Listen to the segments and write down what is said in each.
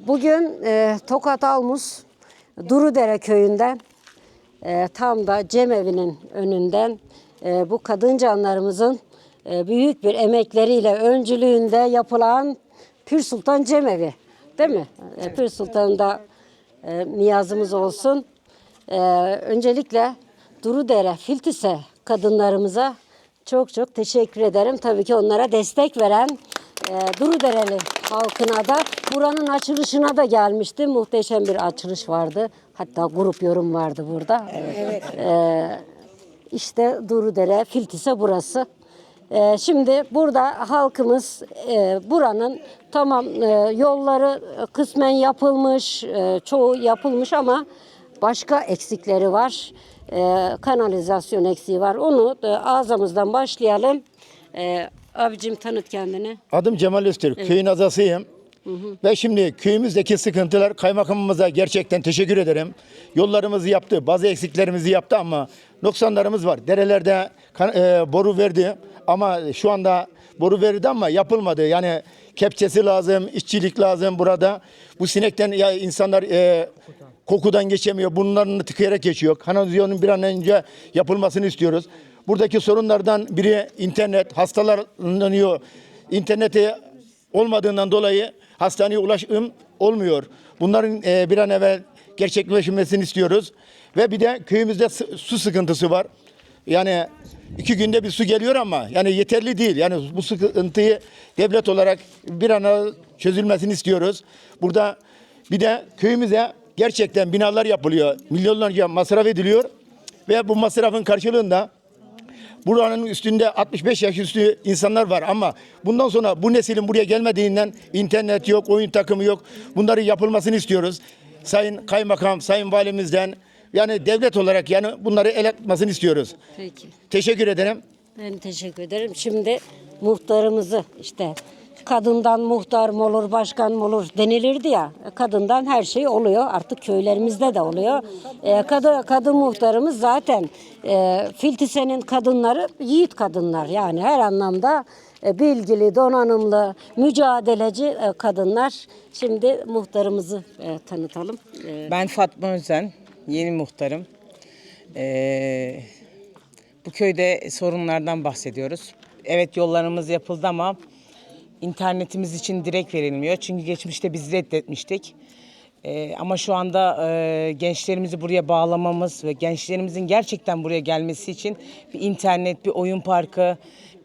Bugün e, Tokat Almus Durudere köyünde e, tam da cemevi'nin önünden e, bu kadın canlarımızın e, büyük bir emekleriyle öncülüğünde yapılan Pür Sultan Cemevi değil mi? E, Pür Sultan'da e, niyazımız olsun. E, öncelikle Durudere Filtise kadınlarımıza çok çok teşekkür ederim. Tabii ki onlara destek veren e, Durudereli halkına da buranın açılışına da gelmişti. Muhteşem bir açılış vardı. Hatta grup yorum vardı burada. Evet. işte Durudere, Filtise burası. E, şimdi burada halkımız e, buranın tamam e, yolları kısmen yapılmış, e, çoğu yapılmış ama başka eksikleri var. E, kanalizasyon eksiği var. Onu e, ağzımızdan başlayalım. E, abicim tanıt kendini. Adım Cemal Öztürk. Köyün azasıyım. Ve şimdi köyümüzdeki sıkıntılar kaymakamımıza gerçekten teşekkür ederim. Yollarımızı yaptı, bazı eksiklerimizi yaptı ama noksanlarımız var. Derelerde kan- e, boru verdi ama şu anda boru verdi ama yapılmadı. Yani kepçesi lazım, işçilik lazım burada. Bu sinekten ya insanlar e, kokudan geçemiyor. Bunların tıkayarak geçiyor. Kanalizasyonun bir an önce yapılmasını istiyoruz. Buradaki sorunlardan biri internet. Hastalanıyor. İnterneti olmadığından dolayı hastaneye ulaşım olmuyor. Bunların e, bir an evvel gerçekleşmesini istiyoruz. Ve bir de köyümüzde su- sıkıntısı var. Yani iki günde bir su geliyor ama yani yeterli değil. Yani bu sıkıntıyı devlet olarak bir an çözülmesini istiyoruz. Burada bir de köyümüze gerçekten binalar yapılıyor. Milyonlarca masraf ediliyor. Ve bu masrafın karşılığında Buranın üstünde 65 yaş üstü insanlar var ama bundan sonra bu neslin buraya gelmediğinden internet yok, oyun takımı yok. Bunların yapılmasını istiyoruz. Sayın Kaymakam, Sayın Valimizden yani devlet olarak yani bunları el atmasını istiyoruz. Peki. Teşekkür ederim. Ben teşekkür ederim. Şimdi muhtarımızı işte kadından muhtar mı olur, başkan mı olur denilirdi ya. Kadından her şey oluyor. Artık köylerimizde de oluyor. Ee, kadın, kadın muhtarımız zaten e, Filtise'nin kadınları yiğit kadınlar. Yani her anlamda e, bilgili, donanımlı, mücadeleci e, kadınlar. Şimdi muhtarımızı e, tanıtalım. E, Ben Fatma Özen, yeni muhtarım. Ee, bu köyde sorunlardan bahsediyoruz. Evet yollarımız yapıldı ama internetimiz için direkt verilmiyor. Çünkü geçmişte biz reddetmiştik. Ee, ama şu anda e, gençlerimizi buraya bağlamamız ve gençlerimizin gerçekten buraya gelmesi için bir internet, bir oyun parkı,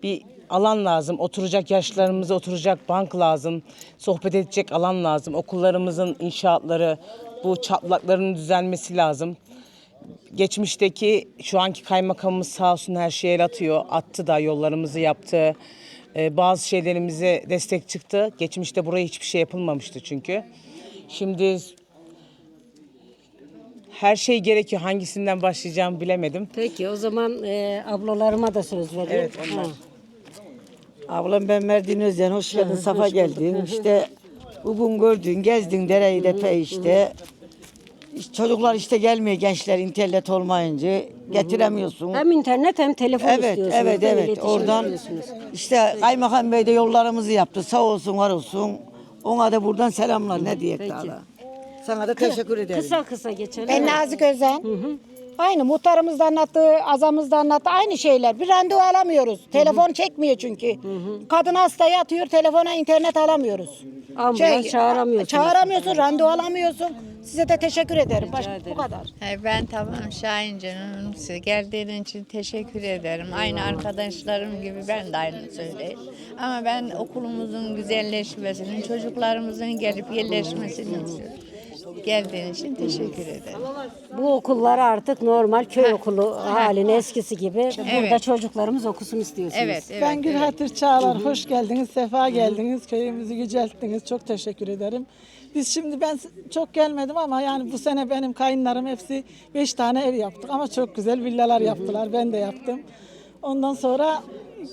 bir alan lazım. Oturacak yaşlarımıza oturacak bank lazım. Sohbet edecek alan lazım. Okullarımızın inşaatları, bu çatlakların düzelmesi lazım. Geçmişteki şu anki kaymakamımız sağ olsun her şeye el atıyor. Attı da yollarımızı yaptı. Ee, bazı şeylerimize destek çıktı. Geçmişte buraya hiçbir şey yapılmamıştı çünkü. Şimdi her şey gerekiyor. Hangisinden başlayacağımı bilemedim. Peki o zaman e, ablalarıma da söz vereyim. Evet, onlar. Ha. Ablam ben Merdin Özyen, hoş geldin, safa geldin. İşte bugün gördün, gezdin dereyi de işte. Çocuklar işte gelmiyor gençler internet olmayınca getiremiyorsun. Hem internet hem telefon Evet, istiyorsunuz. evet, mi? evet. İletişim Oradan istiyorsunuz. işte Kaymakam Bey de yollarımızı yaptı. Sağ olsun, var olsun. Ona da buradan selamlar. Ne diyek. Sana da teşekkür ederim. Kısa kısa geçelim. Ben Nazik Özen. Aynı muhtarımız da anlattı, azamız da anlattı. Aynı şeyler. Bir randevu alamıyoruz. Telefon çekmiyor çünkü. Kadın hasta yatıyor, telefona internet alamıyoruz. Ambulans çağıramıyorsunuz. Çağıramıyorsun, randevu alamıyorsun. Size de teşekkür ederim. Baş, bu kadar. He, Ben tamam Şahin canım. Size geldiğin için teşekkür ederim. Aynı arkadaşlarım gibi ben de aynı söyleyeyim. Ama ben okulumuzun güzelleşmesini, çocuklarımızın gelip yerleşmesini istiyorum. Geldiğin için teşekkür ederim. Bu okullar artık normal köy okulu haline eskisi gibi. Burada Evet. çocuklarımız okusun istiyorsunuz. Evet, evet. Ben Gülhatır Çağlar, hoş geldiniz, sefa geldiniz, köyümüzü yücelttiniz, çok teşekkür ederim. Biz şimdi ben çok gelmedim ama yani bu sene benim kayınlarım hepsi beş tane ev yaptık ama çok güzel villalar yaptılar, ben de yaptım. Ondan sonra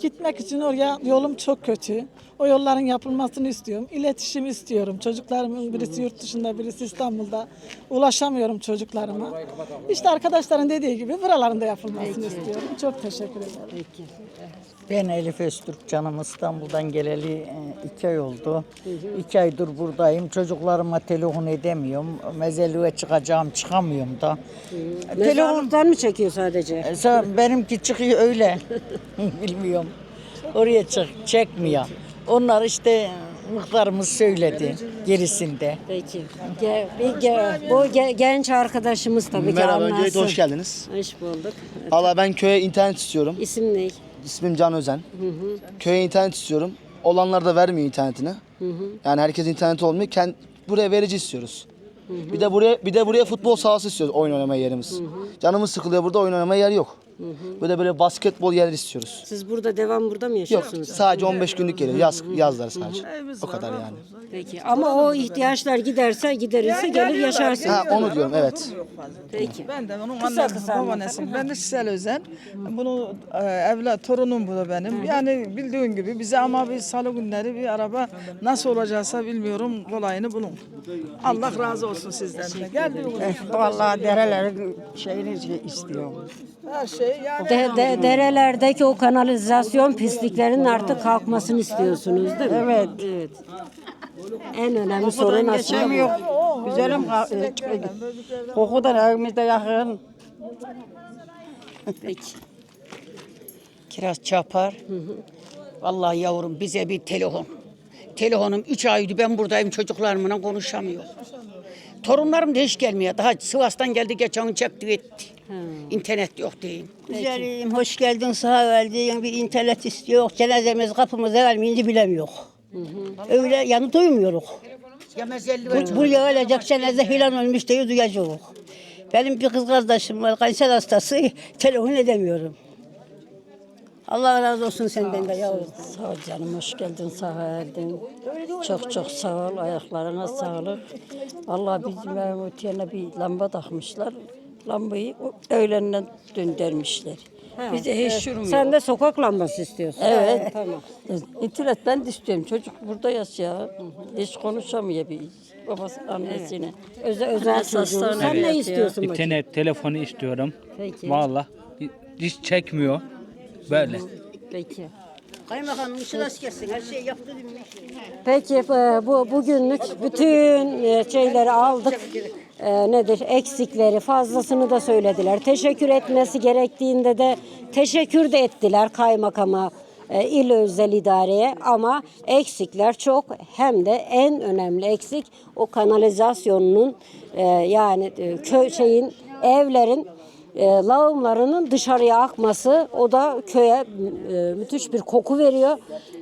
gitmek için oraya yolum çok kötü. O yolların yapılmasını istiyorum. İletişim istiyorum. Çocuklarımın birisi yurt dışında, birisi İstanbul'da. Ulaşamıyorum çocuklarıma. İşte arkadaşların dediği gibi buralarında yapılmasını istiyorum. Çok teşekkür ederim. Ben Elif Öztürk canım İstanbul'dan geleli e, iki ay oldu. İki aydır buradayım. Çocuklarıma telefon edemiyorum. Mezeliğe çıkacağım çıkamıyorum da. Telefon Mezarlıktan mı çekiyor sadece? E, benimki çıkıyor öyle. Bilmiyorum. Oraya çık çekmiyor. Onlar işte muhtarımız söyledi gerisinde. Peki. Ge- bir ge- bu ge- genç arkadaşımız tabii ki Merhaba, anlatsın. öncelikle hoş geldiniz. Hoş bulduk. Allah ben köye internet istiyorum. İsim ne? İsmim Can Özen. Köye internet istiyorum. Olanlar da vermiyor internetini. Yani herkes internet olmuyor. Kend, buraya verici istiyoruz. Bir de buraya bir de buraya futbol sahası istiyoruz oyun oynamaya yerimiz. Canımız sıkılıyor burada oyun oynamaya yer yok. Böyle böyle basketbol yer istiyoruz. Siz burada devam burada mı Yok yaşıyorsunuz? sadece 15 günlük geliyor. Yaz yazlar sadece. O kadar yani. Peki. Ama o ihtiyaçlar giderse giderirse gelir yaşarsın. Ha onu diyorum evet. Peki. Ben de onun Kısa annesi, kısa babaannesiyim. Ben de Çisel Özen. Bunu e, evlat, torunum bu da benim. Yani bildiğin gibi bize ama bir salı günleri bir araba nasıl olacaksa bilmiyorum kolayını bulun. Allah razı olsun sizden de. Geldiğiniz için Vallahi derelerin şeyini istiyorum. her şey. De, de- derelerdeki o kanalizasyon pisliklerin artık kalkmasını istiyorsunuz değil mi? Evet. Evet. En önemli sorun aslında bu. Güzelim kokudan evimizde yakın. Peki. Kiraz çapar. Vallahi yavrum bize bir telefon. Telefonum 3 aydı ben buradayım çocuklarımla konuşamıyor. Torunlarım da hiç gelmiyor. Daha Sivas'tan geldi geçen gün çekti etti. İnternet yok diyeyim. Güzelim hoş geldin sağ geldin bir internet istiyor. Cenazemiz kapımıza gelmeyince bilemiyor. Öyle yanı duymuyoruz. Bu, buraya ölecek cenaze filan ölmüş diye duyacağız. Benim bir kız kardeşim var kanser hastası telefon edemiyorum. Allah razı olsun senden de yavrum. Sağ ol canım, hoş geldin, sağ geldin. Çok çok sağ ol, ayaklarına sağlık. Allah bizim evin öteyene bir lamba takmışlar. Lambayı o- öğlenden döndürmüşler. Bize hiç yürümüyor. Sen de sokak lambası istiyorsun. Evet. tamam. İnternet ben de istiyorum. Çocuk burada yaşıyor. Hiç konuşamıyor bir babası annesine. Özel, özel çocuğun. Sen ne istiyorsun bakayım? İnternet telefonu istiyorum. Peki. Vallahi hiç çekmiyor. Böyle. Peki. Kaymakamın sırası gelsin her şeyi yaptı mi? Peki e, bu bugünlük bütün e, şeyleri aldık. E, nedir? Eksikleri, fazlasını da söylediler. Teşekkür etmesi gerektiğinde de teşekkür de ettiler kaymakama, e, il özel idareye ama eksikler çok. Hem de en önemli eksik o kanalizasyonunun e, yani e, köy şeyin evlerin e, lağımlarının dışarıya akması o da köye e, müthiş bir koku veriyor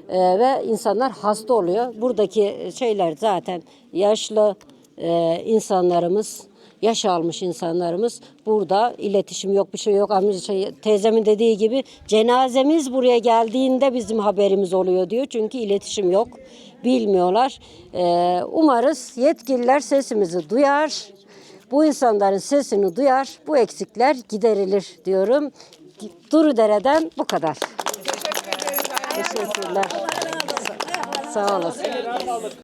E, ve insanlar hasta oluyor. Buradaki şeyler zaten yaşlı e, insanlarımız, yaş almış insanlarımız burada iletişim yok bir şey yok. Şey, teyzemin dediği gibi cenazemiz buraya geldiğinde bizim haberimiz oluyor diyor. Çünkü iletişim yok. Bilmiyorlar. E, umarız yetkililer sesimizi duyar. Bu insanların sesini duyar, bu eksikler giderilir diyorum. Durudere'den bu kadar. Teşekkürler. Sağ olasın.